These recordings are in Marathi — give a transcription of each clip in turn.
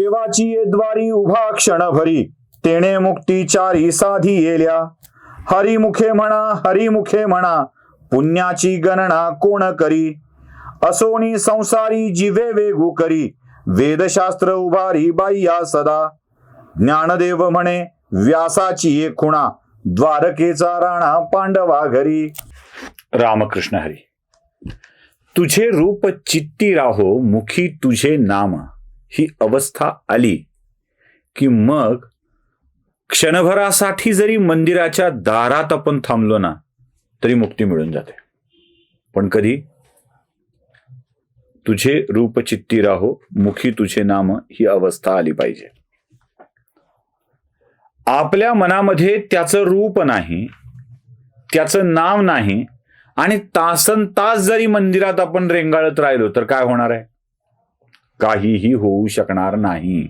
देवाची ये द्वारी उभा क्षणभरी. तेणे मुक्तीचारी साधी येल्या. हरिमुखे म्हणा हरिमुखे म्हणा पुण्याची गणना कोण करी? असोनी संसारी जिवे वेगू करी. वेदशास्त्र उभारी बाह्या सदा. ज्ञानदेव म्हणे व्यासाची एक खुणा द्वारकेचा राणा पांडवा घरी. रामकृष्ण हरी तुझे रूप चित्ती राहो मुखी तुझे नाम. ही अवस्था आली की मग क्षणभरासाठी जरी मंदिराच्या दारात आपण थांबलो ना तरी मुक्ती मिळून जाते. पण कधी? तुझे रूप चित्ती राहो मुखी तुझे नाम ही अवस्था आली पाहिजे. आपल्या मनामध्ये त्याचं रूप नाही त्याचं नाव नाही आणि तासन तास जरी मंदिरात आपण रेंगाळत राहिलो तर काय होणार आहे? काहीही होऊ शकणार नाही.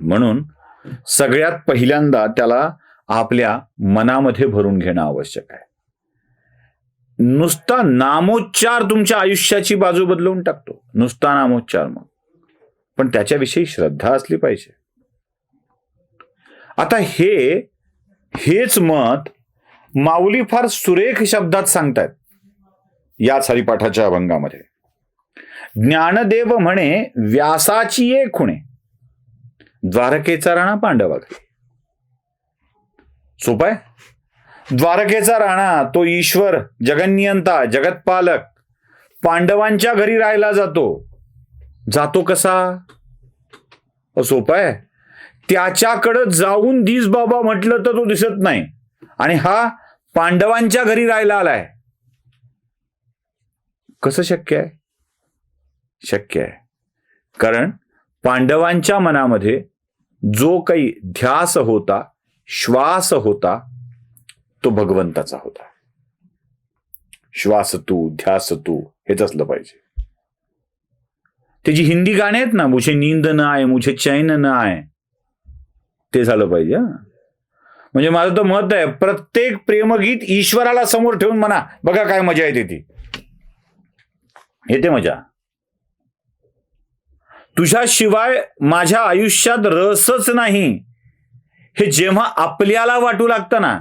म्हणून सगळ्यात पहिल्यांदा त्याला आपल्या मनामध्ये भरून घेणं आवश्यक आहे. नुसता नामोच्चार तुमच्या आयुष्याची बाजू बदलवून टाकतो. नुसता नामोच्चार मग. पण त्याच्याविषयी श्रद्धा असली पाहिजे. आता हे हेच मत माऊली फार सुरेख शब्दात सांगतायत. याच हरिपाठाच्या अभंगामध्ये. ज्ञानदेव म्हणे व्यासाची ये खुणे. द्वारकेचा राणा पांडवा सोपाय द्वारकेचा राणा तो ईश्वर जगनियंता जगतपालक पांडवांच्या घरी राहायला जातो. जातो कसा? सोपाय त्याच्याकडं जाऊन दिस बाबा म्हटलं तर तो दिसत नाही. आणि हा पांडवांच्या घरी राहायला आलाय. कसं शक्य आहे? शक्य आहे. कारण पांडवांच्या मनामध्ये जो काही ध्यास होता श्वास होता तो भगवंताचा होता. श्वास तू ध्यास तू हेच असलं पाहिजे. त्याची हिंदी गाणे आहेत ना मुझे नींद न आहे मुझे चैन न आहे ते झालं पाहिजे म्हणजे माझं तर मत आहे प्रत्येक प्रेमगीत ईश्वराला समोर ठेवून म्हणा बघा काय मजा येते ती. येते मजा. तुझ्याशिवाय माझ्या आयुष्यात रसच नाही. हे जेव्हा आपल्याला वाटू लागतं ना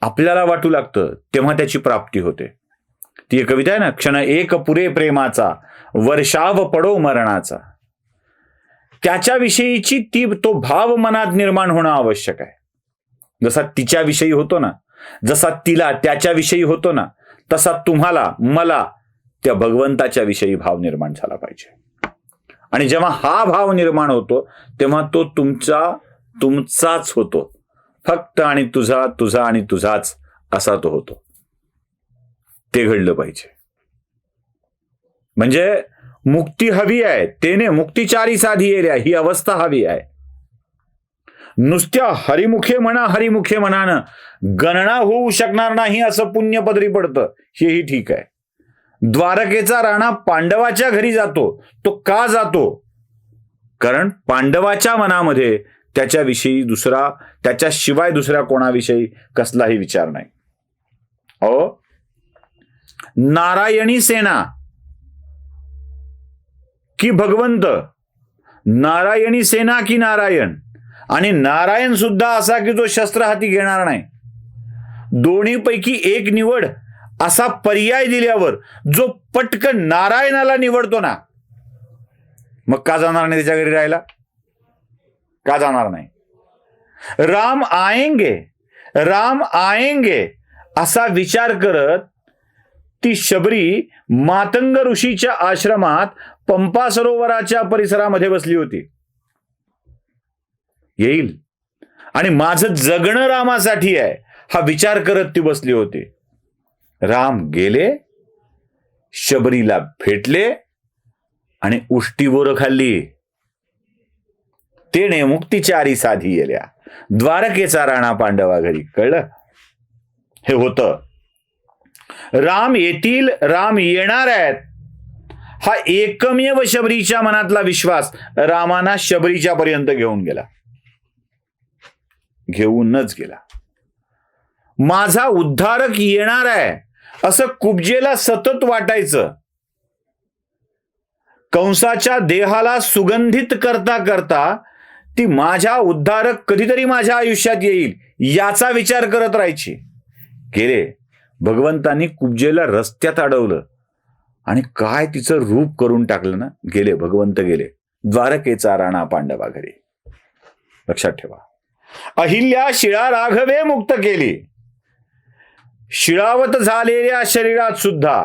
आपल्याला वाटू लागतं तेव्हा त्याची प्राप्ती होते. ती एक कविता आहे ना क्षण एक पुरे प्रेमाचा वर्षाव पडो मरणाचा. त्याच्याविषयीची ती तो भाव मनात निर्माण होणं आवश्यक आहे. जसा तिच्याविषयी होतो ना जसा तिला त्याच्याविषयी होतो ना तसा तुम्हाला मला त्या भगवंताच्या विषयी भाव निर्माण झाला पाहिजे. आणि जेव्हा हा भाव निर्माण होतो तेव्हा तो तुमचा तुमचाच होतो. फक्त आणि तुझा तुझा आणि तुझाच असा तो होतो. ते घडलं पाहिजे. म्हणजे मुक्ती हवी आहे. तेने मुक्तिचारी साधी एरिया ही अवस्था हवी आहे. नुसत्या हरिमुखे म्हणा हरिमुखे म्हणानं गणना होऊ शकणार नाही असं पुण्य पदरी पडतं. हेही ठीक आहे. द्वारकेचा राणा पांडवाच्या घरी जातो तो का जातो? कारण पांडवाच्या मनामध्ये त्याच्याविषयी दुसरा त्याच्याशिवाय दुसऱ्या कोणाविषयी कसलाही विचार नाही. अ नारायणी सेना. की भगवंत? नारायणी सेना की नारायण? आणि नारायण सुद्धा असा की जो शस्त्र हाती घेणार नाही. दोन्हीपैकी एक निवड असा पर्याय दिल्यावर जो पटकन नारायणाला निवडतो ना मग का जाणार नाही त्याच्या घरी राहायला? का जाणार नाही? राम आएंगे राम आएंगे असा विचार करत ती शबरी मातंग ऋषीच्या आश्रमात पंपा सरोवराच्या परिसरामध्ये बसली होती. येईल. आणि माझं जगणं रामासाठी आहे हा विचार करत ती बसली होती. राम गेले शबरीला भेटले आणि उष्टी बोरं खाल्ली. तेने मुक्तिचारी साधी येल्या. द्वारकेचा राणा पांडवा घरी कळलं? हे होतं. राम येतील राम येणार आहेत. हा एकमेव शबरीच्या मनातला विश्वास रामाना शबरीच्या पर्यंत घेऊन गेला. घेऊनच गेला. माझा उद्धारक येणार आहे. असं कुबजेला सतत वाटायचं. कंसाच्या देहाला सुगंधित करता करता ती माझ्या उद्धारक कधीतरी माझ्या आयुष्यात येईल याचा विचार करत राहायची. गेले. भगवंतांनी कुब्जेला रस्त्यात अडवलं. आणि काय तिचं रूप करून टाकलं ना? गेले. भगवंत गेले. द्वारकेचा राणा पांडवा घरी लक्षात ठेवा. अहिल्या शिळा राघवे मुक्त केली. शिळावत झालेल्या शरीरात सुद्धा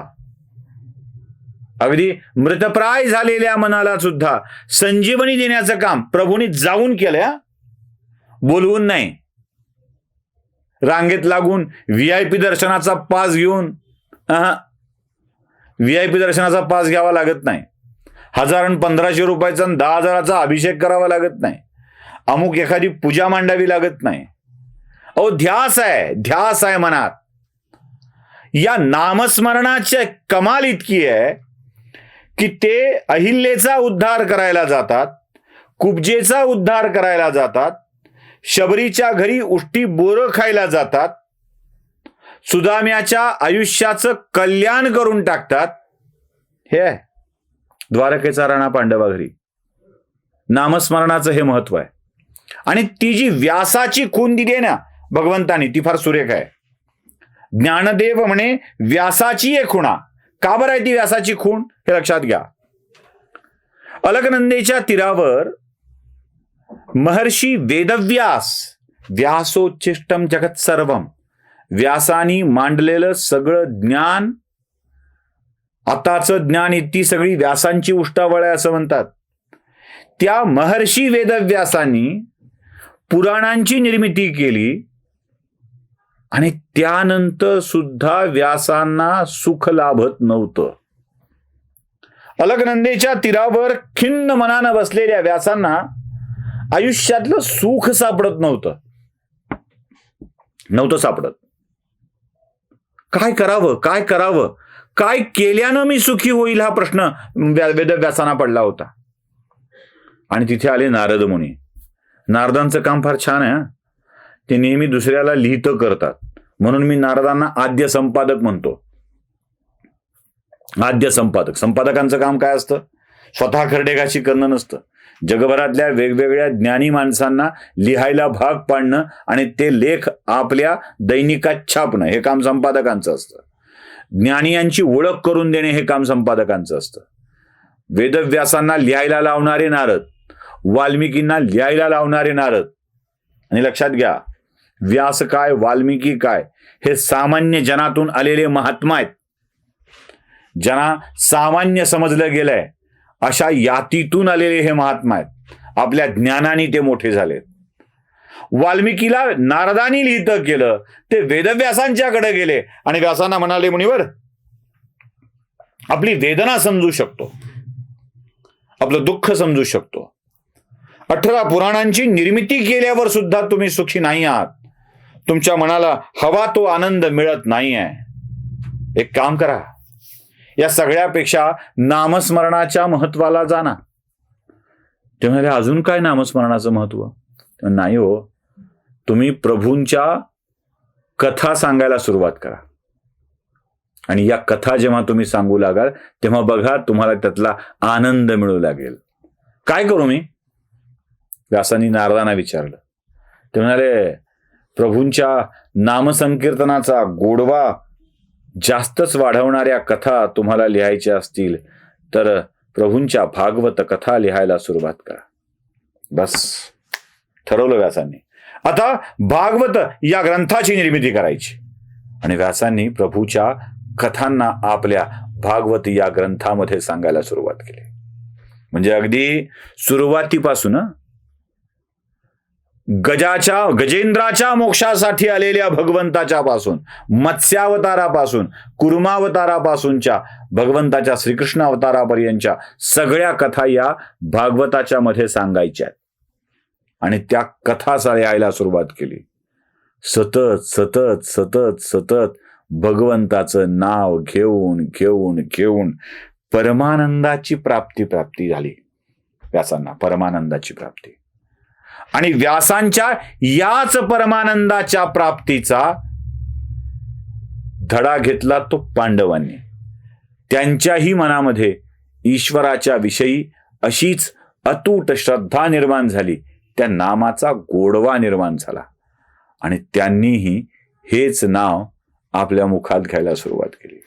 अगदी मृतप्राय झालेल्या मनाला सुद्धा संजीवनी देण्याचं काम प्रभूंनी जाऊन केलं बोलवून नाही. रांगेत लागून व्ही आय पी दर्शनाचा पास घेऊन व्ही आय पी दर्शनाचा पास घ्यावा लागत नाही. हजार आणि पंधराशे रुपयाचा आणि दहा हजाराचा अभिषेक करावा लागत नाही. अमुक एखादी पूजा मांडावी लागत नाही. अहो ध्यास आहे ध्यास आहे मनात. या नामस्मरणाच्या कमाल इतकी आहे की ते अहिल्येचा उद्धार करायला जातात कुब्जेचा उद्धार करायला जातात शबरीच्या घरी उष्टी बोरं खायला जातात सुदाम्याच्या आयुष्याचं कल्याण करून टाकतात. हे आहे द्वारकेचा राणा पांडवा घरी. नामस्मरणाचं हे महत्त्व आहे. आणि ती जी व्यासाची खून दिली आहे ना भगवंतानी ती फार सुरेख आहे. ज्ञानदेव म्हणे व्यासाची एक खुणा. का बरं आहे ती व्यासाची खूण? हे लक्षात घ्या. अलकनंदेच्या तीरावर महर्षी वेदव्यास व्यासोच्चिष्टम जगत सर्वम व्यासानी मांडलेलं सगळं ज्ञान आताचं ज्ञान इतकी सगळी व्यासांची उष्टावळ आहे असं म्हणतात. त्या महर्षी वेदव्यासांनी पुराणांची निर्मिती केली आणि त्यानंतर सुद्धा व्यासांना सुख लाभत नव्हतं. अलकनंदेच्या तीरावर खिन्न मनानं बसलेल्या व्यासांना आयुष्यातलं सुख सापडत नव्हतं. नव्हतं सापडत. काय करावं? काय करावं? काय केल्यानं मी सुखी होईल हा प्रश्न वेदव्यासांना पडला होता. आणि तिथे आले नारद मुनी. नारदांचं काम फार छान आहे ते नेहमी दुसऱ्याला लिहितं करतात. म्हणून मी नारदांना आद्य संपादक म्हणतो. आद्य संपादक. संपादकांचं काम काय असतं? स्वतः खरडेगाशी करणं नसतं. जगभरातल्या वेगवेगळ्या ज्ञानी माणसांना लिहायला भाग पाडणं आणि ते लेख आपल्या दैनिकात छापणं हे काम संपादकांचं असतं. ज्ञानियांची ओळख करून देणे हे काम संपादकांचं असतं. वेदव्यासांना लिहायला लावणारे नारद वाल्मिकींना लिहायला लावणारे नारद. आणि लक्षात घ्या व्यास काय वाल्मिकी काय हे सामान्य जनातून आलेले महात्मा आहेत. ज्यांना सामान्य समजलं गेलंय अशा यातीतून आलेले हे महात्मा आहेत. आपल्या ज्ञानाने ते मोठे झाले वाल्मिकीला नारदानी लिहितं केलं ते वेदव्यासांच्याकडे गेले. आणि व्यासांना म्हणाले मुनिवर आपली वेदना समजू शकतो. आपलं दुःख समजू शकतो. अठरा पुराणांची निर्मिती केल्यावर सुद्धा तुम्ही सुखी नाही आहात. तुमच्या मनाला हवा तो आनंद मिळत नाही आहे एक काम करा. या सगळ्यापेक्षा नामस्मरणाच्या महत्वाला जाणा. ते म्हणाले अजून काय नामस्मरणाचं महत्त्व? नाही हो. तुम्ही प्रभूंच्या कथा सांगायला सुरुवात करा. आणि या कथा जेव्हा तुम्ही सांगू लागाल तेव्हा बघा तुम्हाला त्यातला आनंद मिळू लागेल. काय करू मी? व्यासांनी नारदांना विचारलं. ते म्हणाले प्रभूंच्या नामसंकीर्तनाचा गोडवा जास्तच वाढवणाऱ्या कथा तुम्हाला लिहायच्या असतील तर प्रभूंच्या भागवत कथा लिहायला सुरुवात करा. बस. ठरवलं व्यासांनी. आता भागवत या ग्रंथाची निर्मिती करायची. आणि व्यासांनी प्रभूच्या कथांना आपल्या भागवत या ग्रंथामध्ये सांगायला सुरुवात केली. म्हणजे अगदी सुरुवातीपासून गजाच्या गजेंद्राच्या मोक्षासाठी आलेल्या भगवंताच्या पासून मत्स्यावतारापासून कुर्मावतारापासूनच्या भगवंताच्या श्रीकृष्ण अवतारापर्यंतच्या सगळ्या कथा या भागवताच्या मध्ये सांगायच्या आहेत. आणि त्या कथा यायला सुरुवात केली. सतत सतत सतत सतत भगवंताचं नाव घेऊन घेऊन घेऊन परमानंदाची प्राप्ती प्राप्ती झाली. व्यासांना परमानंदाची प्राप्ती. आणि व्यासांच्या याच परमानंदाच्या प्राप्तीचा धडा घेतला तो पांडवांनी. त्यांच्याही मनामध्ये ईश्वराच्या विषयी अशीच अतूट श्रद्धा निर्माण झाली. त्या नामाचा गोडवा निर्माण झाला. आणि त्यांनीही हेच नाव आपल्या मुखात घ्यायला सुरुवात केली.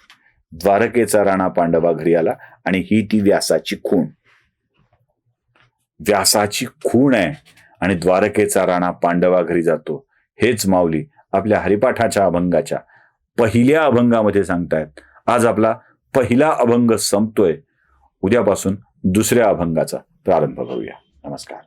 द्वारकेचा राणा पांडवा घरी आला आणि ही ती व्यासाची खूण. व्यासाची खूण आहे. आणि द्वारकेचा राणा पांडवा घरी जातो. हेच माऊली आपल्या हरिपाठाच्या अभंगाच्या पहिल्या अभंगामध्ये सांगतायत. आज आपला पहिला अभंग संपतोय. उद्यापासून दुसऱ्या अभंगाचा प्रारंभ करूया. नमस्कार.